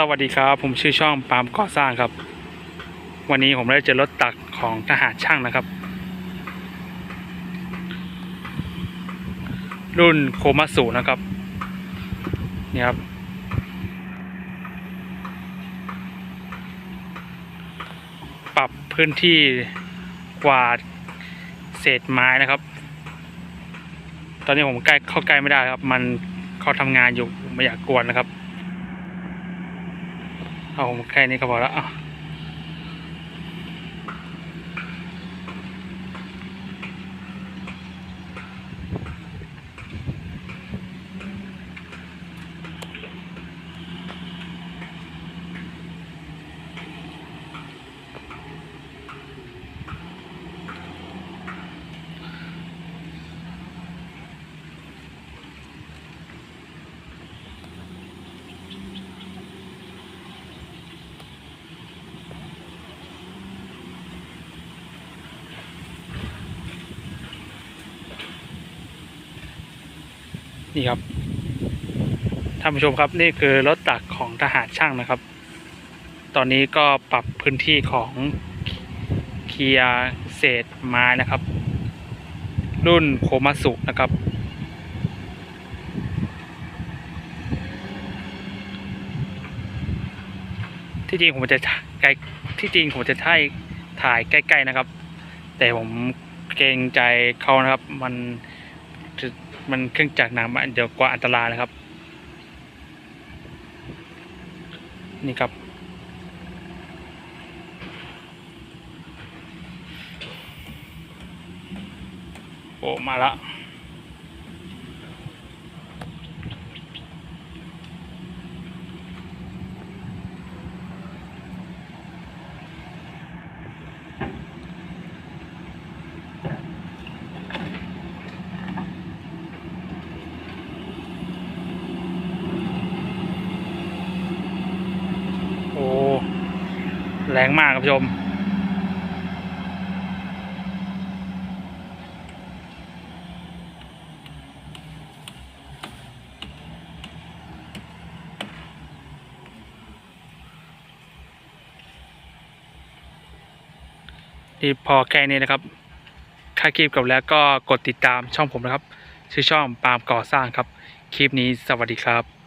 สวัสดีครับ ผมชื่อช่องปาล์มก่อสร้างครับ วันนี้ผมได้เจอรถตักของทหารช่างนะครับ รุ่นโคมาสุนะครับนี่ครับ ปรับพื้นที่กวาดเศษไม้นะครับ ตอนนี้ผมใกล้เข้าใกล้ไม่ได้ครับ มันเขาทำงานอยู่ไม่อยากกวนนะครับ เอาแค่นี้ก็พอแล้ว นี่ครับท่านผู้ชมครับนี่คือรถตักของทหารช่างนะครับ ตอนนี้ก็ปรับพื้นที่ของเคลียเศษไม้นะครับ รุ่นโคมาสุนะครับ ที่จริงผมจะไกลที่จริงผมจะถ่ายถ่ายใกล้ ๆนะครับ แต่ผมเกรงใจเขานะครับมัน มันเครื่องจักรหนักมันเดี๋ยวกว่าอันตรายนะครับ นี่ครับ โอ้มาละโอ้ แรงมากครับชม นี่พอแค่นี้นะครับถ้าคลิปกับแล้วก็กดติดตามช่องผมนะครับ ชื่อช่องปาล์มก่อสร้างครับ คลิปนี้สวัสดีครับ